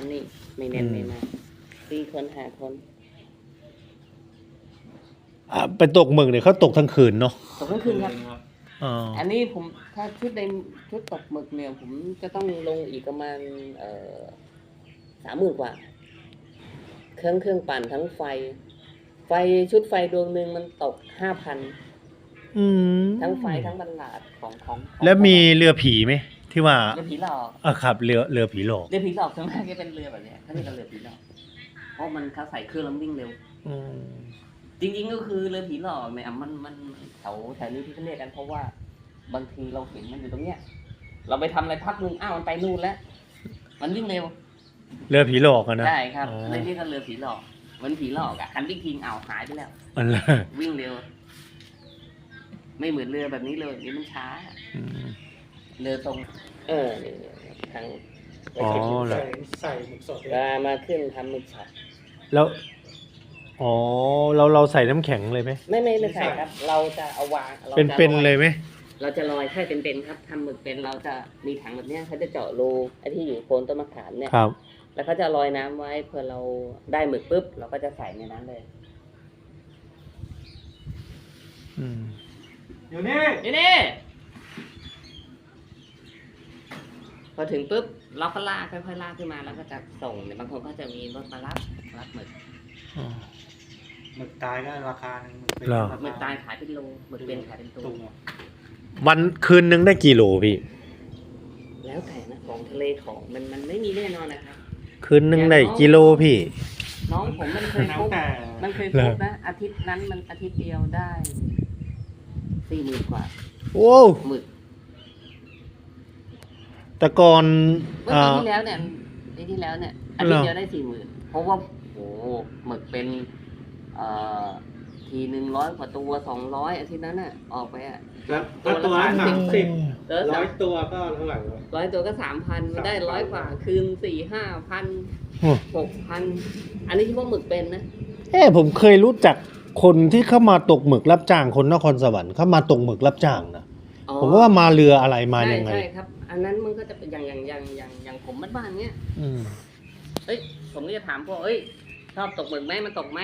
ำนี่ไม่แน่นอืมไม่มากสี่คนห้าคนอะไปตกหมึกเนี่ยเขาตกทั้งคืนเนาะตกกลางคืนครับ อ๋ออันนี้ผมถ้าชุดในชุดตกหมึกเนี่ย ผมจะต้องลงอีกประมาณเอ่อสามหมื่นกว่า เครื่องเครื่องปั่นทั้งไฟ ไฟชุดไฟดวงหนึ่งมันตกห้าพันอืมทั้งไฟทั้งบรรลาดของของของแล้วมีเรือผีไหม ที่ว่าเรือผีหลอกอะครับเรือเรือผีหลอกเรือผีหลอกส่วนมากจะเป็นเรือแบบเนี้ยเขาเรียกกันเรือผีหลอกเพราะมันเขาใส่เครื่องแล้วมันวิ่งเร็วอืมจริงๆก็คือเรือผีหลอกเนี่ยมันมันแถวแถวนี้ที่เขาเรียกกันเพราะว่า บางทีเราเห็นมันอยู่ตรงเนี้ย เราไปทำอะไรพักหนึงอ้าวมันไปนู่นแล้ว มันวิ่งเร็ว เรือผีหลอกอะนะ ใช่ครับอ๋อ เลยเรียกกันเรือผีหลอกเหมันผีหลอกอะคันวิ่งทิ้งอ้าวหายไปแล้ว อันละวิ่งเร็ว ไม่เหมือนเรือแบบนี้เลยนี่มันช้า อืม เรือตรง เออนี่ทางอ๋อเหรอ ใส่ใส่หมึกสดเวลามาขึ้นทำหมึกช็อตแล้วอ๋อเราเราใส่น้ำแข็งเลยไหมไม่ไม่ไม่ใช่ครับ เราจะเอาวางราจะเป็นเป็นอาเลยไหมเราจะลอยแค่เป็นๆครับทำหมึกเป็นเราจะมีถังแบบเนี้ยเขาจะเจาะรูไอ้ที่อยู่โคนต้นมะขามเนี่ย ครับ แล้วเขาจะลอยน้ำไว้เพื่อเราได้หมึกปุ๊บ เราก็จะใส่ในนั้นเลยอืมอยู่นี่นี่นี่ พอถึงปุ๊บเราก็ลากค่อยๆลากขึ้นมาแล้วก็จะส่งเนี่ยบางคนก็จะมีรถมารับรับหมึกอ๋อหมึกตายก็ราคาหนึ่งหมึกเป็นเหรอ ราคาหมึกตายขายเป็นโลหมึกเป็นขายเป็นตัวตุ่มอะวันคืนนึงได้กี่โลพี่ แล้วแต่นะของทะเลของมันมันไม่มีแน่นอนนะครับ คืนนึงได้กิโลพี่ น้องผมมันเคยแล้วฟุกแต่มันเคยเหรฟุอกนะอาทิตย์นั้นมันอาทิตย์เดียวได้สี่หมื่นกว่าโอ้หมึก แต่ก่อนเมื่ออ่า ปีที่แล้วเนี่ยปีที่แล้วเนี่ยอาทิตย์เดียวได้สี่หมื่นเพราะว่าโอ้โหหมึกเป็นเอ่อทีหนึ่งร้อยกว่าตัวสองร้อยอาทิตย์นั้นน่ะออกไปอะ แล้วแล้วตัตัววละละสาสามมสิสิบบเออร้สาอมยตัวก็เท่าไหร่วะ ร้อยตัวก็สามพันได้ร้อยกว่า คืนสี่ห้าพันโอ้ หกพันอันนี้ที่ว่าหมึกเป็นนะ เอ้ผมเคยรู้จักคนที่เข้ามาตกหมึกรับจ้างคนนครสวรรค์เข้ามาตกหมึกรับจ้างนะ อ๋อผมว่ามาเรืออะไรมาใช่ยังไง ใช่ครับ อันนั้นมันก็จะเป็นอย่างอย่างอย่างอย่างอย่างผมบ้านๆเนี้ยอืมเอ้ยผมก็จะถามพวกเอ้ยชอบตกหมึกไหมมันตกไหม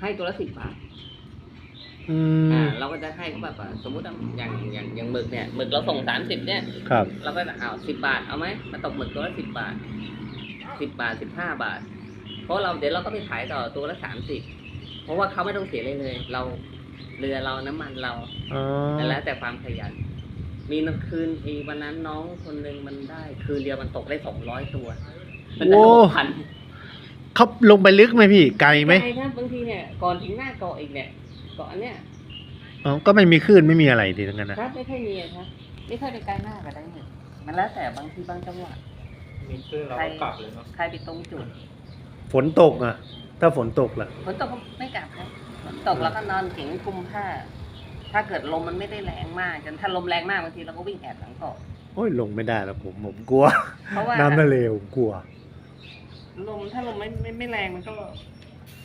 ให้ตัวละสิบบาทอือ่ามเราก็จะให้เขาแบบว่าสมมติว่าอย่างอย่างอย่างหมึกเนี่ยหมึกเราส่งสามสิบเนี่ย ครับ เราก็จะเอาสิบบาทเอาไหมมาตกหมึกตัวละสิบบาทสิบบาทสิบห้าบาท เพราะเราเดี๋ยวเราก็ไปขายต่อตัวละสามสิบเพราะว่าเขาไม่ต้องเสียเลยเลย เราเรือเราน้ำมันเราอ๋อ แล้วแต่ความขยัน มีนคืนอีวันนั้นน้องคนหนึ่งมันได้ คืนเดียวมันตกได้สองร้อยตัวมันได้หกพันเขาลงไปลึกไหมพี่ ไกลไหมใช่ครับบางทีเนี่ยก่อนถึงหน้าเกาะอีกเนี่ยเกาะเนี่ยอ๋อก็ไม่มีคลื่นไม่มีอะไรทีทั้งนั้นนะครับไม่ค่อยมีอะครับไม่ค่อยไปไกลมากก็ได้เนี่ยมันแล้วแต่บางทีบางจังหวะมีเครื่องเราก็กลับเลยเนาะใครไปตรงจุดฝนตกอะ ถ้าฝนตกล่ะ ฝนตกก็ไม่กลับครับฝนตกแล้วก็นอนเข็งคลุมผ้า ถ้าเกิดลมมันไม่ได้แรงมากจนถ้าลมแรงมากบางทีเราก็วิ่งแอบหลังเกาะโอ้ยลงไม่ได้แล้วผมผมกลัว เพราะว่าน้ำทะเลผมกลัว ลมถ้าลมไม่ไม่ไม่แรงมันก็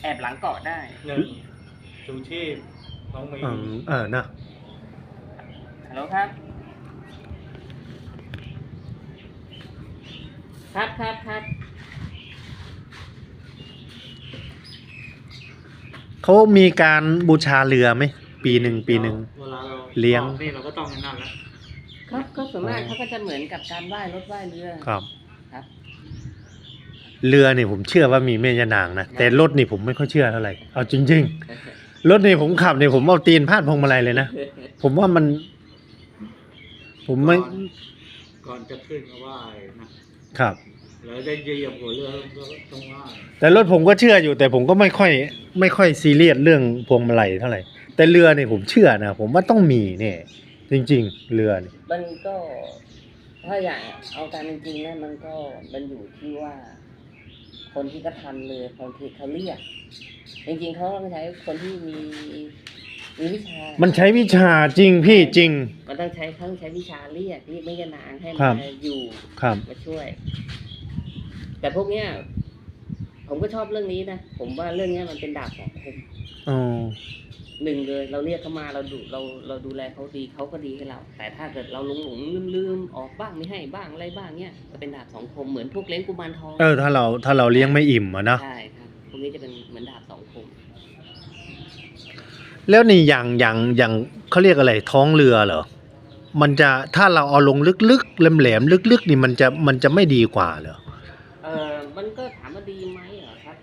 แอบหลังเกาะได้หนึ่งชูชีพน้องมีอืมเออนะฮัลโหลครับ ครับครับครับเขามีการบูชาเรือไหม ปีหนึ่งปีหนึ่ง เวลาเราเลี้ยง ออกนี่เราก็ต้องนั่นแล้วครับก็ส่วนมากเขาก็จะเหมือนกับการว่ายรถว่ายเรือ ครับ ครับ เรือเนี่ยผมเชื่อว่ามีแม่ยานางนะแต่รถนี่ผมไม่ค่อยเชื่อเท่าไหร่เอาจริง ๆ รถนี่ผมขับเนี่ยผมเอาตีนพาดพวงมาลัยเลยนะผมว่ามัน ผมไม่ก่อนก่อนจะขึ้นก็ไหว้นะครับแล้วได้เหยียบหัวเรือก็ต้องไหว้แต่รถผมก็เชื่ออยู่ แต่ผมก็ไม่ค่อย ไม่ค่อยซีเรียสเรื่องพวงมาลัยเท่าไหร่ แต่เรือเนี่ยผมเชื่อนะผมว่าต้องมีเนี่ยจริง ๆ เรือเนี่ยมันก็ถ้าอย่างเอาการจริงๆนะมันก็มันอยู่ที่ว่า คนที่กระทำเรือคนที่เขาเรียก จริงๆเขาต้องใช้คนที่มีมีวิชามัมันใช้วิชาจริงพี่จริง มันต้องใช้เขาต้องใช้วิชาเรียกเรียกไม่ยานางให้ครัมาบ อยู่ครับ มาช่วย แต่พวกเนี้ยผมก็ชอบเรื่องนี้นะผมว่าเรื่องเนี้ยมันเป็นดาบสองคม อ๋อ หนึ่งเลยเราเรียกเขามาเราดูเราเราดูแลเขาดีเขาก็ดีให้เรา แต่ถ้าเกิดเราหลงหลงลืมลืมๆออกบ้างไม่ให้บ้างอะไรบ้างเนี้ยก็เป็นดาบสองคมเหมือนพวกเลี้ยงกุมารทองเออถ้าเราถ้าเราเลี้ยงไม่อิ่มอะเนาะใช่ครับพวกนี้จะเป็นเหมือนดาบสองคม แล้วนี่อย่างอย่างอย่างเขาเรียกอะไรท้องเรือเหรอมันจะถ้าเราเอาลงลึกๆแหลมๆลึก ๆ นี่มันจะมันจะไม่ดีกว่าเหรอเออมันก็ถามว่าดีไหมเหรอครับ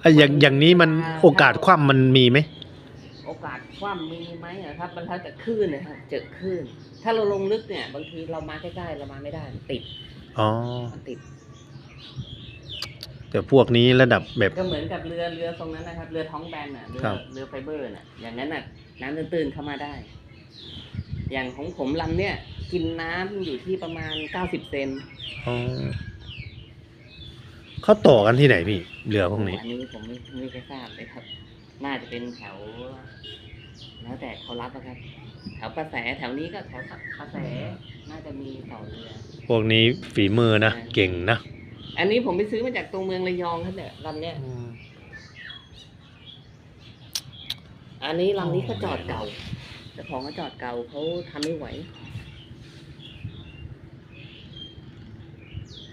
ไอ้อย่างอย่างนี้มันโอกาสคว่ำมันมีไหมโอกาส คว่ำมีไหมอะครับมันแล้วแต่คลื่นนะครับเจอคลื่น ถ้าเราลงลึกเนี่ย บางทีเรามาใกล้ๆเรามาไม่ได้มันติดอ๋อ มันติด แต่พวกนี้ระดับแบบ ก็เหมือนกับเรือเรือตรงนั้นนะครับ เรือท้องแบนน่ะเรือครับ เรือไฟเบอร์น่ะ อย่างนั้นน่ะ น้ำตื้นๆเข้ามาได้ อย่างของผมลำเนี่ย กินน้ำอยู่ที่ประมาณเก้าสิบเซนอ๋อเขาต่อกันที่ไหนพี่ เรือพวกนี้ อันนี้ผมไม่ไม่เคยทราบเลยครับ น่าจะเป็นแถว แล้วแต่เขารับนะครับ แถวประแสแถวนี้ก็แถวประแสน่าจะมีต่อเรือพวกนี้ฝีมือนะ เก่งนะ อันนี้ผมไปซื้อมาจากตัวเมืองระยองครับเนี่ยลำเนี้ยอันนี้ลำนี้เขาจอดเก่าเจ้าของเขาจอดเก่าเขาทำไม่ไหว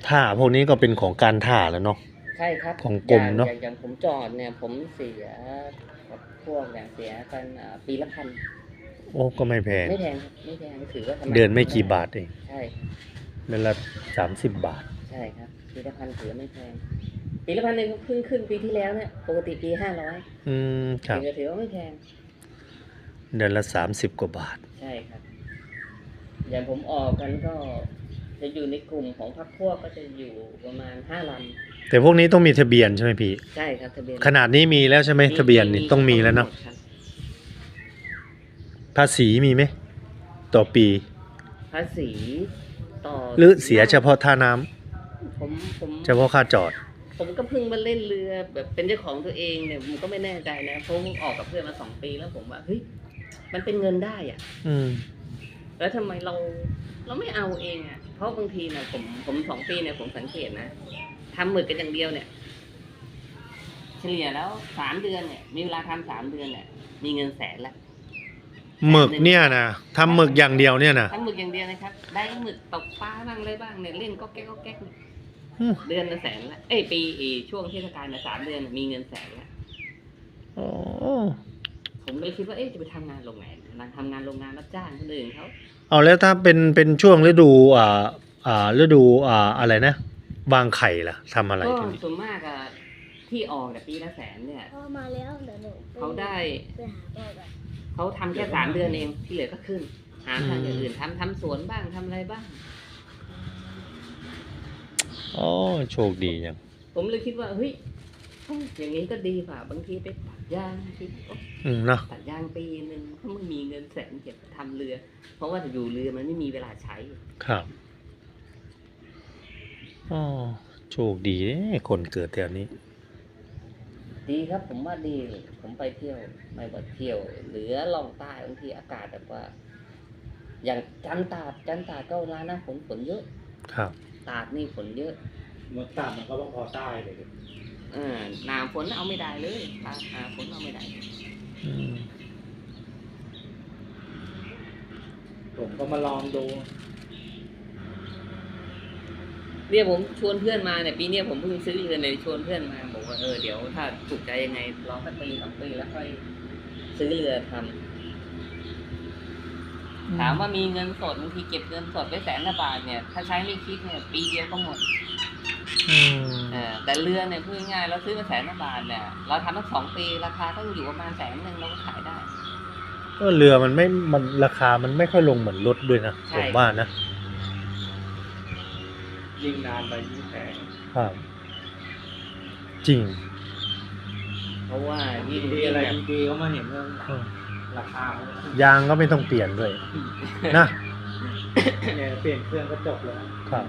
ท่าพวกนี้ก็เป็นของการท่าแล้วเนาะใช่ครับของกรมเนอะอย่งอย่างผมจอดเนี่ย ผมเสีย กับพวกเนี่ยเสียกันอ่าปีละพันโอ้ก็ไม่แพง ไม่แพงครับไม่แพงถือว่าทำเดือนไม่กี่บาทเองใช่เดือนละสามสิบบาท ใช่ครับปีละพันถือว่าไม่แพงปีละพันเนี่ยเพิ่งขึ้นปีที่แล้วเนี่ยปกติปีห้าร้อยอืมครับ ถือว่าไม่แพงเดือนละสามสิบกว่าบาท ใช่ครับ อย่างผมออกกันก็จะอยู่ในกลุ่มของพรรคพวกก็จะอยู่ประมาณห้าล แต่พวกนี้ต้องมีทะเบียนใช่ไหมพี่ำใช่ครับทะเบียนขนาดนี้มีแล้วใช่ไหมทะเบียนนี่ต้องมีแล้วเนาะครับภาษีมีไหมต่อปี ภาษีต่อหรือเสียเฉพาะท่าน้ำผมผมเฉพาะค่าจอด ผมก็เพิ่งมาเล่นเรือแบบเป็นเจ้าของตัวเองเนี่ยผมก็ไม่แน่ใจนะเพราะผมออกกับเพื่อนมาสองปีแล้วผมว่าเฮ้ยมันเป็นเงินได้อะอืม แล้วทำไมเราเราไม่เอาเองอะ เพราะบางทีเนี่ยผมผมสองปีเนี่ยผมสังเกตนะ ทำหมึกกันอย่างเดียวเนี่ย เฉลี่ยแล้วสามเดือนเนี่ย มีเวลาทำสามเดือนเนี่ยมีเงินแสนละหมึกเนี่ยนะทำหมึกอย่างเดียวเนี่ยนะทำหมึกอย่างเดียวนะครับ ได้หมึกตกปลาบ้างอะไรบ้างเนี่ยเล่นก็แก๊กก็แก๊กเนี่ยอืมเดือนละแสนละเอ้ยปีเอยช่วงเทศกาลเนี่ยสามเดือนน่ะมีเงินแสนละโอ้ผมก็เลยคิดว่าเอ๊ะจะไปทำงานโรงงานนางทำงานโรงงานรับจ้างคนอื่นเขาเอาแล้วถ้าเป็นเป็นช่วงฤดู อ่า อ่าฤดูอ่าอะไรนะ วางไข่ล่ะทำอะไรก็ทีนี้ส่วนมากอะที่ออกแต่ยปีละแสนเนี่ย พ่อมาแล้วเดี๋ยวหนูปเขาได้ ไปหาพ่อก่อนเขาทำแค่สามเดือนเองที่เหลือก็ขึ้น หาทางอย่างอื่นทำทำสวนบ้างทำอะไรบ้างโอ้โชคดีจังผมเลยคิดว่าเฮ้ยอย่างนี้ก็ดีกว่าบางทีไปตัดยางที่อืมเนาะตัดยางปีหนึ่งถ้ามึงมีเงินแสนเก็บทำเรือ เพราะว่าอยู่เรือมันไม่มีเวลาใช้ ครับ อ๋อโชคดีเด้คนเกิดแถวนี้ ดีครับผมว่าดี ผมไปเที่ยวไปบ่เที่ยวเหลือลองใต้บางทีอากาศแบบว่า อย่างจันตาดจันตาดก็เวลาหน้าฝนฝนเยอะครับ ตาดนี่ฝนเยอะเมื่อต่ำมันก็ต้องพอใต้เลยอ่าหนาฝนเอาไม่ได้เลยตาดหนาฝนเอาไม่ได้ อืมผมก็มาลองดู เนี่ยผมชวนเพื่อนมาเนี่ยปีเนี้ยผมเพิ่งซื้อเรือนเลยชวนเพื่อนมาบอกว่าเออเดี๋ยวถ้าถูกใจยังไงรอสักปีสองปีแล้วค่อยซื้อเรือทำถามว่ามีเงินสดบางทีเก็บเงินสดไว้แสนละบาทเนี่ย ถ้าใช้ไม่คิดเนี่ย ปีเดียวก็หมดอืมเออแต่เรือเนี่ยพูดง่ายๆเราซื้อมาแสนละบาทเนี่ยเราทำตั้งสองปีราคาก็อยู่ประมาณแสนหนึ่งเราก็ขายได้ก็เรือมันไม่มันราคามันไม่ค่อยลงเหมือนรถด้วยนะใช่ผมว่านะ ยิ่งนานไปยิ่งแพงครับ จริง เพราะว่ายิ่งดียิ่งอะไรแบบดีๆก็มาเห็นเรื่องอืมราคามันก็ขึ้นยางก็ไม่ต้องเปลี่ยนด้วย นะ เนี่ยเปลี่ยนเครื่องก็จบแล้วครับ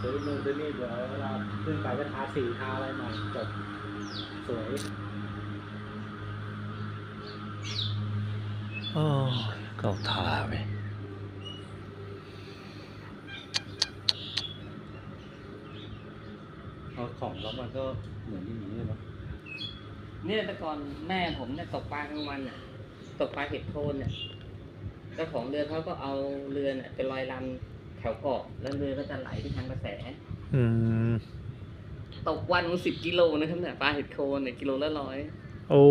ซื้อนู่นซื้อนี่เดี๋ยวเวลาขึ้นไปก็ทาสีทาอะไรใหม่จบสวยโอ้ยก็ทาไป อาของแล้วมันก็เหมือนอย่างนี้เลยเนาะเนี่ยแต่ก่อนแม่ผมเนี่ยตกปลากลางวันเนี่ยตกปลาเห็ดโคนเนี่ยเจ้าของเรือเขาก็เอาเรือเนี่ยไปลอยลำแถวเกาะแล้วเรือก็จะไหลไปทางกระแส อืมตกวันสิบกิโลนะครับเนี่ยปลาเห็ดโคนเนี่ยกิโลละร้อยโอ้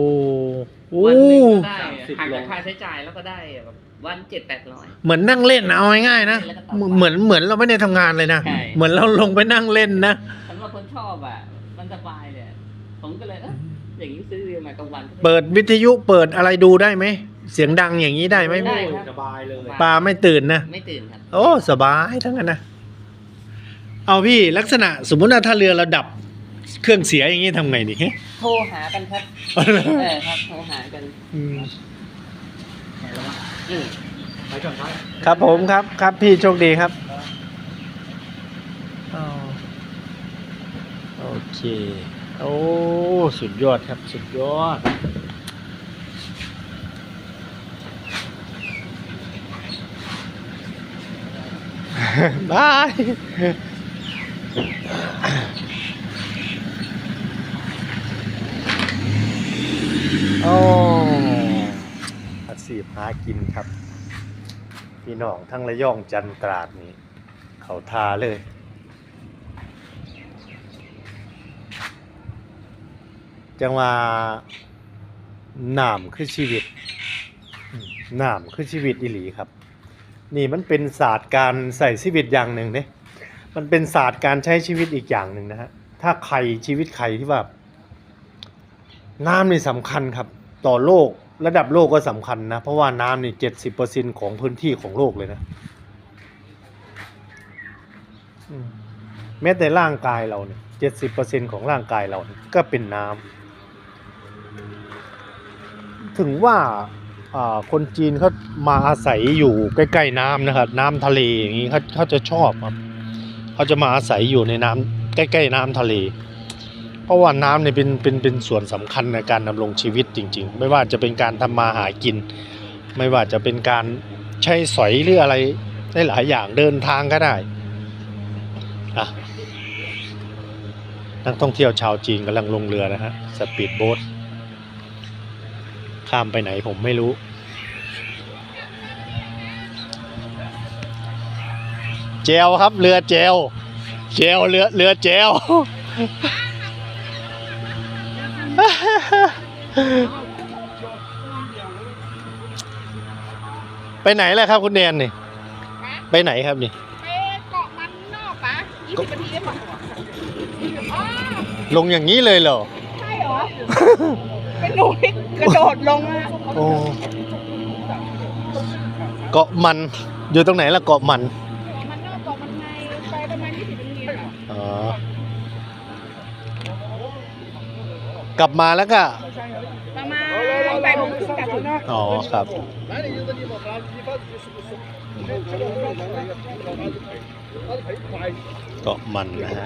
โอ้วันหนึงก็ได้สามสิบหักจากโลค่าใช้จ่ายแล้วก็ได้แบบวันเจ็ดแปดร้อย เหมือนนั่งเล่นนะเอาง่ายๆนะแล้วก็ต่อไปเหมือนเหมือนเราไม่ได้ทำงานเลยนะ ใช่ เหมือนเราลงไปนั่งเล่นนะสำหรับคนชอบอะ มันสบายเลยอะผมก็เลยเอออย่างนี้ซื้อเรือมากลางวันก็ไเปิดวิทยุเปิดอะไรดูได้ไหม เสียงดังอย่างนี้ได้ไหมได้ครับสบายเลยปลาไม่ตื่นนะ ไม่ตื่นครับ โอ้ สบายทั้งนั้นนะ เอาพี่ลักษณะสมมุติว่าถ้าเรือเราดับเครื่องเสียอย่างนี้ทำไงดีโทรหากันครับเออครับโทรหากันอืมอืมไปก่อนครับ ครับผมครับ ครับพี่โชคดีครับอ๋อ โอเค โอ้ สุดยอดครับ สุดยอด บาย โอ้อาชีพหากินครับ พี่น้องทั้งระยองจันตราดนี่เขาทาเลย จังว่าน้ำคือชีวิตอืมน้ำคือชีวิตอีหลีครับ นี่มันเป็นศาสตร์การใส่ชีวิตอย่างหนึ่งเนี่ยมันเป็นศาสตร์การใช้ชีวิตอีกอย่างหนึ่งนะฮะถ้าใครชีวิตใครที่แบบน้ำนี่สำคัญครับ ต่อโลกระดับโลกก็สำคัญนะ เพราะว่าน้ำนี่เจ็ดสิบเปอร์เซ็นของพื้นที่ของโลกเลยนะแม้แต่ร่างกายเราเนี่ยเจ็ดสิบเปอร์เซ็นของร่างกายเราก็เป็นน้ำ ถึงว่าคนจีนเขามาอาศัยอยู่ใกล้ๆน้ำนะครับ น้ำทะเลอย่างนี้เขาเขาจะชอบครับเขาจะมาอาศัยอยู่ในน้ำใกล้ๆน้ำทะเล เพราะว่าน้ำเนี่ยเป็นเป็นเป็นส่วนสำคัญในการดำรงชีวิตจริง ๆ ไม่ว่าจะเป็นการทำมาหากิน ไม่ว่าจะเป็นการใช้สอยหรืออะไรได้หลายอย่างเดินทางก็ได้อะนักท่องเที่ยวชาวจีนกำลังลงเรือนะฮะสปีดโบ๊ท ข้ามไปไหนผมไม่รู้ เจลครับเรือเจลเจลเรือเรือเจลไปไหนแล้วครับคุณแดนนี่ ไปไหนครับนี่ไปเกาะมันนอกปะยี่สิบนาทีได้ปะอ๋อลงอย่างนี้เลยเหรอ ใช่เหรอ เป็นหนูที่กระโดดลงมาโอ้เกาะมันอยู่ตรงไหนล่ะเกาะมันเกาะมันนอกเกาะมันในไปประมาณยี่สิบนาทีอะอ๋อกลับมาแล้วก็ประมาณแปดโมงครึ่งกลับถึงอ๋อครับ เกาะมันนะฮะ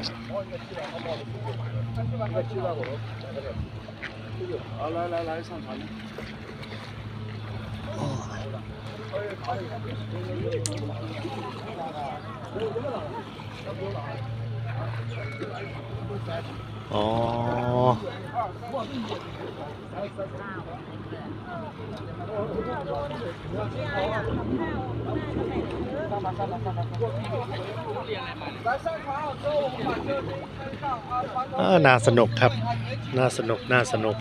อืมอ๋อ เออน่าสนุกครับ น่าสนุก น่าสนุก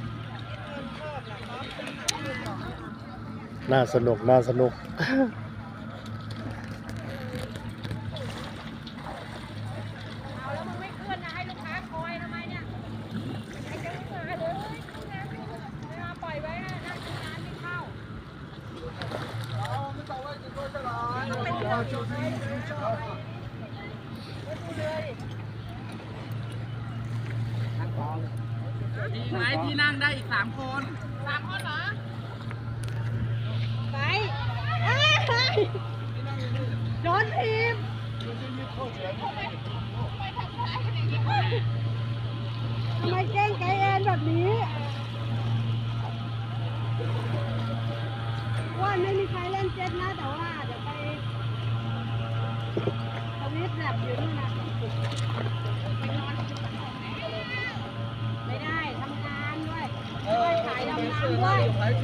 น่าสนุก น่าสนุก เอาแล้วมึงไม่ขึ้นนะให้ลูกค้าคอยทำไมเนี่ยไอ้เจ้าลูกค้าเลยไม่มาปล่อยไว้นะนั่งกินน้ำไม่เข้า เมีไหมที่นั่งได้อีกสามคน สามคนเหรอไหนเอ้ยโดนทีมทำไมแกล้งไกแอนแบบนี้ว่าไม่มีใครเล่นเจ็ตนะ แต่ว่าเดี๋ยวไปทวิตแลบอยู่นู่นนะไปนอนไม่ได้ทำงานด้วยด้วยขายดำน้ำด้วยคนเ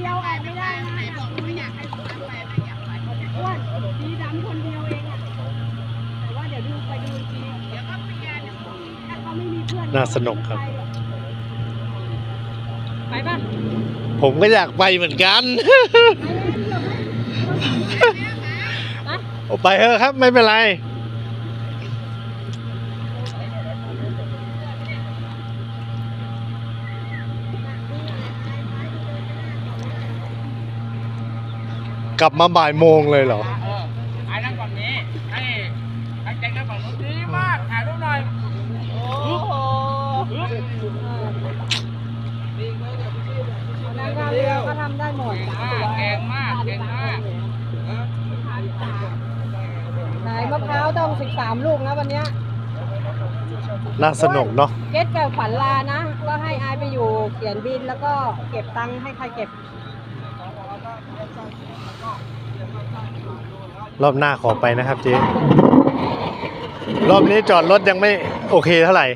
ดียวออกไม่ได้นะไหนบอกไม่อยากให้อ้วนไปไม่อยากไปอ้วนดีดำคนเดียวเองอะแต่ว่าเดี๋ยวดูไปดูอีกทีเดี๋ยวก็เปลี่ยนถ้าเขาไม่มีเพื่อ นน่าสนุกครับ ไปป่ะผมก็อยากไปเหมือนกันไปเถอะครับไม่เป็นไร กลับมาบ่ายโมงเลยเหรอ เออไอ้นั่งฝั่งนี้ ให้ให้แจ็คนั่งฝั่งนู้นดีมาก ถ่ายรูปหน่อย โอ้โหนั่งท่าเรือก็ทำได้หมด อ่าเก่งมากเก่งมาก ไหนมะพร้าวต้อง สิบสามลูกนะวันเนี้ยน่าสนุกเนาะเก็ตกับขวัญลานะ ก็ให้อายไปอยู่เขียนบินแล้วก็เก็บตังค์ให้ใครเก็บ รอบหน้าขอไปนะครับเจ๊รอบนี้จอดรถยังไม่โอเคเท่าไหร่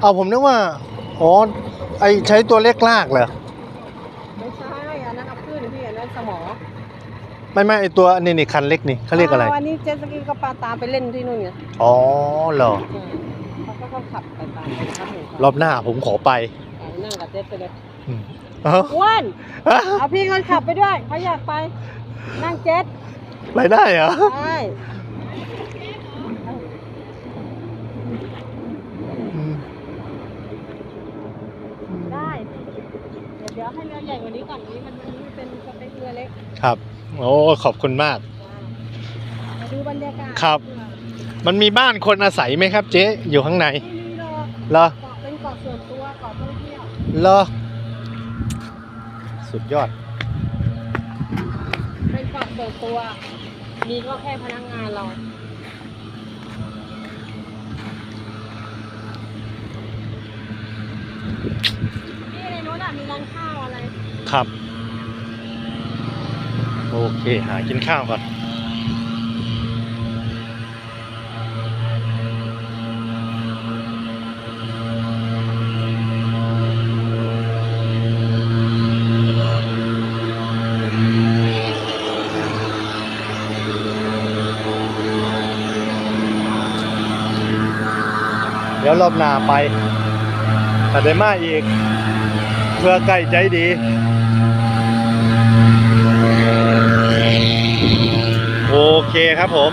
เอาผมนึกว่า อ๋อ ไอใช้ตัวเล็กลากเหรอ ไม่ใช่ อันนั้นเอาขึ้นพี่อันนั้นสมอ ไม่ไม่ไอตัวนี่นี่คันเล็กนี่เขาเรียกอะไรวันนี้เจ็ตสกีก็ปาตามไปเล่นที่นู่นไงอ๋อเหรออืมเขาก็ต้องขับไปตามไปครับหนูรอบหน้าผมขอไปเอานั่งกับเจ็ตไปเลยอืมเอ้าอ้วนเอาพี่คนขับไปด้วยเขาอยากไป นั่งเจ็ตไปได้เหรอ ใช่ อืม ได้ เดี๋ยวเดี๋ยวให้เรือใหญ่กว่านี้ก่อนนี้มันมันนี่เป็นสเปคเรือเล็กครับ โอ้ขอบคุณมาก มาดูบรรยากาศครับมันมีบ้านคนอาศัยไหมครับ เจ๊อยู่ข้างในไม่มีหรอกเหรอเกาะเป็นเกาะส่วนตัวเกาะท่องเที่ยวเหรอสุดยอดเป็นเกาะส่วนตัว มีก็แค่พนักงานเรานี่ใน นู้นอะมีร้านข้าวอะไรครับ โอเค หากินข้าวก่อนเดี๋ยวรอบหน้าไปแต่ได้มาอีก เพื่อใกล้ใจดีโอเคครับผม